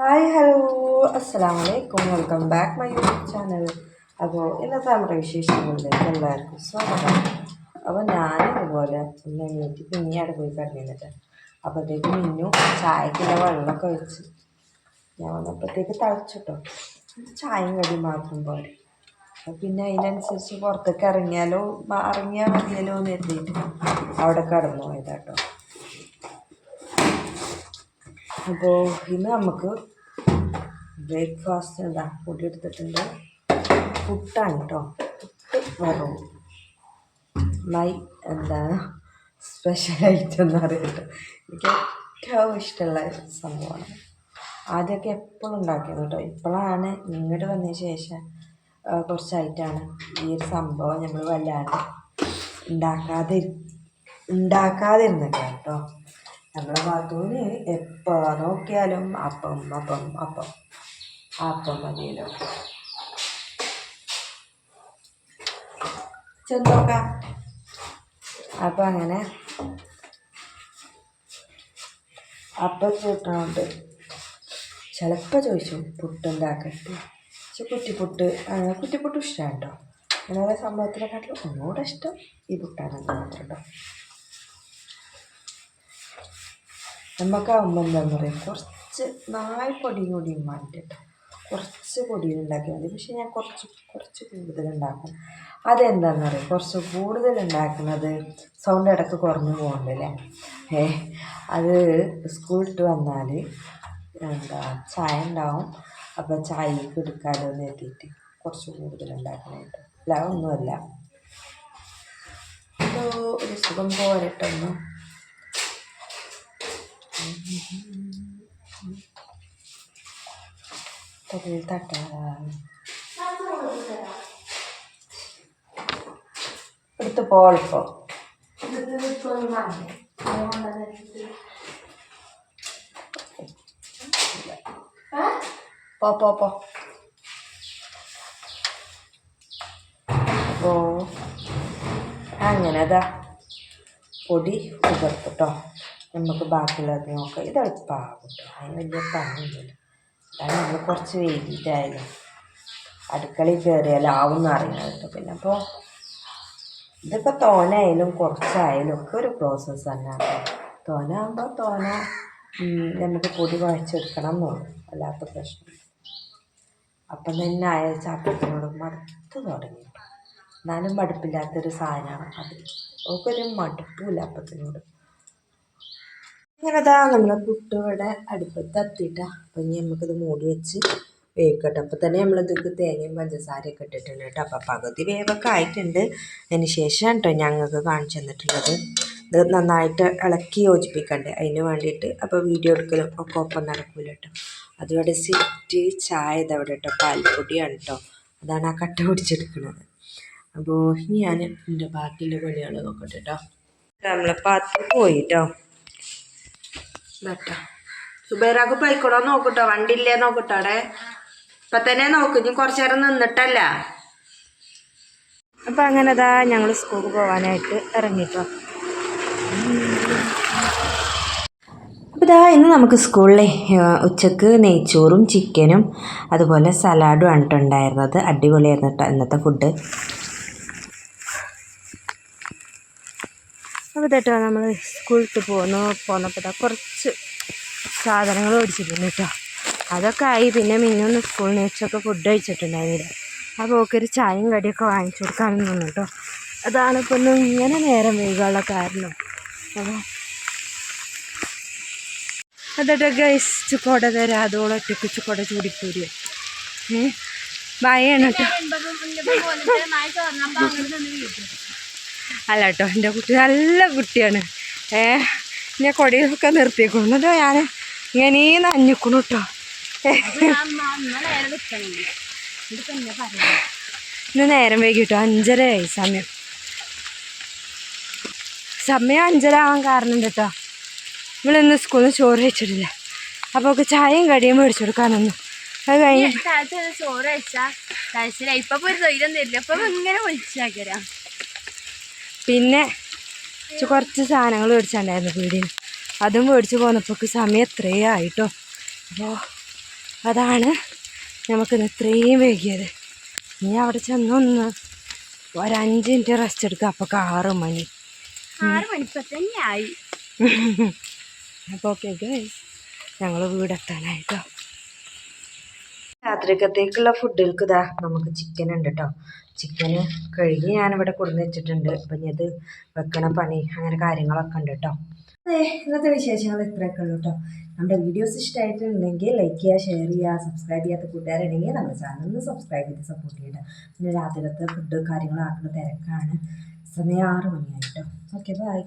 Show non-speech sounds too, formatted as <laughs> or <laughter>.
Hi hello. അസ്സാം വലൈക്കും welcome back my YouTube channel. അപ്പോൾ ഇന്നത്തെ നമ്മുടെ വിശേഷങ്ങളിലേക്ക് എല്ലാവർക്കും സ്വാഗതം. അപ്പോൾ ഞാനും ഇതുപോലെ ഒന്ന് എണീറ്റ് പിന്നെ അവിടെ പോയി കിടന്നിട്ട് അപ്പോഴത്തേക്ക് മിന്നു ചായക്കുള്ള വെള്ളമൊക്കെ വെച്ച് ഞാൻ വന്നപ്പോഴത്തേക്ക് തളച്ചിട്ടോ ചായയും കടി മാത്രം പോരെ. പിന്നെ അതിനനുസരിച്ച് പുറത്തേക്ക് ഇറങ്ങിയാലോ ഇറങ്ങിയാൽ മതിയല്ലോ എന്ന് എത്തിയിട്ട് അവിടെ കടന്നു പോയതാട്ടോ അപ്പോൾ ഇന്ന് നമുക്ക് ബ്രേക്ക്ഫാസ്റ്റ് എന്താ? പൊടി എടുത്തിട്ടുണ്ട്. പുട്ടാണ് കേട്ടോ പുട്ട് വറവും മൈ എന്താ? സ്പെഷ്യൽ ഐറ്റം എന്ന് പറയുന്നത്. എനിക്ക് ഏറ്റവും ഇഷ്ടമുള്ള സംഭവമാണ്. ആദ്യമൊക്കെ എപ്പോഴും ഉണ്ടാക്കിയത് കേട്ടോ ഇപ്പോഴാണ് ഇങ്ങോട്ട് വന്നതിന് ശേഷം കുറച്ചായിട്ടാണ് ഈ ഒരു സംഭവം നമ്മൾ വല്ലാതെ ഉണ്ടാക്കാതെ ഉണ്ടാക്കാതിരുന്നില്ല കേട്ടോ നമ്മളെ ഭാഗത്തുനിന്ന് എപ്പോൾ നോക്കിയാലും അപ്പം അപ്പം അപ്പം. അപ്പം മതിയല്ലോ. ചെന്ന് നോക്കാം. അപ്പം അങ്ങനെ. അപ്പം ചൂട്ടണോണ്ട് ചിലപ്പോൾ ചോദിച്ചു പുട്ടുണ്ടാക്കട്ടെ പക്ഷെ കുറ്റിപ്പുട്ട് കുറ്റിപ്പുട്ട് ഇഷ്ടമാണ് കേട്ടോ. അങ്ങനെ സംഭവത്തിനെക്കാട്ടിലും ഒന്നുകൂടെ ഇഷ്ടം ഈ പുട്ടാണെന്ന് മാത്രം കേട്ടോ നമുക്കാവുമ്പോൾ എന്താണെന്ന് പറയുക കുറച്ച് നാല് പൊടി കൂടി മാറ്റിട്ട് കുറച്ച് പൊടി ഉണ്ടാക്കിയാൽ മതി. പക്ഷേ ഞാൻ കുറച്ച് കുറച്ച് കൂടുതൽ ഉണ്ടാക്കും അതെന്താണെന്ന് പറയുക കുറച്ച് കൂടുതൽ ഉണ്ടാക്കുന്നത് സൗണ്ട് ഇടയ്ക്ക് കുറഞ്ഞു പോകണ്ടല്ലേ ഏ അത് സ്കൂൾ വിട്ട് വന്നാൽ എന്താ ചായ ഉണ്ടാവും. അപ്പോൾ ചായക്ക് എടുക്കാമല്ലോ എന്ന് എത്തിയിട്ട് കുറച്ച് കൂടുതൽ ഉണ്ടാക്കണമായിട്ട് അല്ല ഒന്നുമല്ല ഒരു സുഖം പോരട്ടൊന്നും. തൊഴിൽ തട്ടാറാണ് എടുത്ത് പോളിപ്പോ പോ പോ പോ. അങ്ങനെ അതാ പൊടി കുതിർത്തിട്ടോ നമുക്ക് ബാക്കിയുള്ളത് നോക്കാം ഇത് എളുപ്പമാകും അതിന് വലിയ പണിയൊന്നുമില്ല അതാണ് നമ്മൾ കുറച്ച് വൈകിട്ടായാലും അടുക്കളയിൽ കയറിയാലും ആവും അറിയണം കേട്ടോ. പിന്നെ അപ്പോൾ ഇതിപ്പോൾ തോനായാലും കുറച്ചായാലും ഒക്കെ ഒരു പ്രോസസ്സ് തന്നെയാണ് തോനാകുമ്പോൾ തോന നമുക്ക് പൊടി കുഴച്ചെടുക്കണം എന്നുള്ളൂ അല്ലാത്ത പ്രശ്നം. അപ്പം തന്നെ ആയ ചാപ്പത്തിനോട് മടുത്ത് തുടങ്ങി എന്നാലും മടുപ്പില്ലാത്തൊരു സാധനമാണ് അത്. നമുക്കൊരു മടുപ്പില്ല അപ്പത്തിനോട്. അങ്ങനെതാ നമ്മളെ പുട്ട് ഇവിടെ അടുപ്പത്ത് എത്തിയിട്ടാ അപ്പം ഇനി നമുക്കിത് മൂടി വെച്ച് വേവിക്കട്ടെ. അപ്പം തന്നെ നമ്മളിതൊക്കെ തേങ്ങയും പഞ്ചസാരയൊക്കെ ഇട്ടിട്ടുണ്ട് കേട്ടോ. അപ്പം പകുതി വേവൊക്കെ ആയിട്ടുണ്ട്. അതിന് ശേഷം കേട്ടോ ഞങ്ങൾക്ക് കാണിച്ചു തന്നിട്ടുള്ളത്. ഇത് നന്നായിട്ട് ഇളക്കി യോജിപ്പിക്കണ്ടേ? അതിന് വേണ്ടിയിട്ട് അപ്പോൾ വീഡിയോ എടുക്കലും ഒക്കെ ഒപ്പം നടക്കൂല കേട്ടോ അതുപോലെ സിറ്റ് ചായ ഇതവിടെ കേട്ടോ പാൽപ്പൊടിയാണ് കേട്ടോ അതാണ് ആ കട്ട പിടിച്ചെടുക്കുന്നത് അപ്പോൾ ഞാൻ എന്റെ ബാക്കിയുള്ള പണികൾ നോക്കട്ടെ കേട്ടോ നമ്മളെ പാത്രം പോയി കേട്ടോ നട്ടാ സുബൈറാക്ക് പോയിക്കോളോ. നോക്കട്ടോ. വണ്ടി ഇല്ലേ നോക്കട്ടോ അവിടെ. ഇപ്പൊ തന്നെ നോക്ക്. ഇനി കുറച്ചു നേരം നിന്നിട്ടല്ല. അപ്പൊ അങ്ങനെ ദാ ഞങ്ങൾ സ്കൂൾക്ക് പോവാനായിട്ട് ഇറങ്ങിട്ടോ. ഇതാ ഇന്ന് നമുക്ക് സ്കൂളിലെ ഉച്ചയ്ക്ക് നെയ്ച്ചോറും ചിക്കനും അതുപോലെ സലാഡും ആണ് ഉണ്ടായിരുന്നത്. അടിപൊളിയായിരുന്നു കേട്ടോ ഇന്നത്തെ ഫുഡ് അപ്പോൾ കേട്ടോ നമ്മൾ സ്കൂളിൽ പോന്നു. പോന്നപ്പോൾ കുറച്ച് സാധനങ്ങൾ മേടിച്ചിട്ടുണ്ട് കേട്ടോ അതൊക്കെ ആയി. പിന്നെ മിന്നൊന്ന് സ്കൂളിൽ നിന്ന് ഉച്ചയ്ക്ക് ഫുഡ് കഴിച്ചിട്ടുണ്ടായിരുന്നില്ല അപ്പോൾ ഓക്കൊരു ചായയും കടിയൊക്കെ വാങ്ങിച്ചു കൊടുക്കാമെന്ന് തോന്നുന്നു കേട്ടോ അതാണ് ഇപ്പോൾ ഒന്ന് ഇങ്ങനെ നേരം വൈകാനുള്ള കാരണം. അപ്പോൾ അതൊക്കെ ഗൈസ് ചുക്കോട തരാം. അതോളം ഒറ്റയ്ക്ക് ചുക്കോട ചൂടിപ്പോരുക ഏ? ഭയാണ് കേട്ടോ അല്ല കേട്ടോ എന്റെ കുട്ടി നല്ല കുട്ടിയാണ്. ഏ ഞാൻ കൊടിയൊക്കെ നിർത്തിയേക്കണം എന്നിട്ടോ ഞാൻ ഇങ്ങനെ നഞ്ഞിക്കണു കേട്ടോ ഇന്ന് നേരം വൈകിട്ടോ? അഞ്ചര ആയി സമയം. സമയം അഞ്ചര ആവാൻ കാരണം ഉണ്ട് കേട്ടോ നമ്മളിന്ന് സ്കൂളിൽ നിന്ന് ചോറ് കഴിച്ചിട്ടില്ല. അപ്പോൾ ഒക്കെ ചായയും കടിയും മേടിച്ചു കൊടുക്കാനൊന്നും. അത് കഴിഞ്ഞ് ചോറ് കഴിച്ചാ കഴിച്ചില്ല. ഇപ്പൊ ഒരു ധൈര്യം തരില്ല ഇപ്പൊ ഇങ്ങനെ വിളിച്ചാക്കരാ പിന്നെ കുറച്ച് സാധനങ്ങൾ മേടിച്ചിട്ടുണ്ടായിരുന്നു പീടിയിൽ അതും മേടിച്ച് പോന്നപ്പോൾക്ക് സമയം എത്രയേ ആയിട്ടോ. അപ്പോൾ അതാണ് നമുക്കിന്ന് ഇത്രയും വൈകിയത്. ഇനി അവിടെ ചെന്നൊന്ന് ഒരഞ്ച് മിനിറ്റ് റെസ്റ്റ് എടുക്കുക അപ്പോൾ ആറ് മണി. ആറ് മണിപ്പോ തന്നെ ആയി. <laughs> അപ്പോൾ ഓക്കെ ഗൈസ് ഞങ്ങൾ വീടെത്താനായിട്ടോ. രാത്രിക്കത്തേക്കുള്ള ഫുഡുകൾക്ക് ഇതാ നമുക്ക് ചിക്കൻ ഉണ്ട് കേട്ടോ ചിക്കന് കഴുകി ഞാനിവിടെ കൊടുന്ന് വെച്ചിട്ടുണ്ട്. അപ്പം ഇനി അത് വെക്കണ പണി അങ്ങനെ കാര്യങ്ങളൊക്കെ ഉണ്ട് കേട്ടോ അതെ ഇന്നത്തെ വിശേഷങ്ങൾ ഇത്രയൊക്കെ ഉള്ളൂ കേട്ടോ നമ്മുടെ വീഡിയോസ് ഇഷ്ടമായിട്ടുണ്ടെങ്കിൽ ലൈക്ക് ചെയ്യുക ഷെയർ ചെയ്യുക സബ്സ്ക്രൈബ് ചെയ്യാത്ത കൂട്ടുകാരുണ്ടെങ്കിൽ നമ്മുടെ ഒന്ന് സബ്സ്ക്രൈബ് ചെയ്ത് സപ്പോർട്ട് ചെയ്യുക പിന്നെ രാത്രിക്കത്തെ ഫുഡ് കാര്യങ്ങളാക്കുന്ന തിരക്കാണ്. സമയം ആറ് മണിയായിട്ടോ ഓക്കെ ബൈ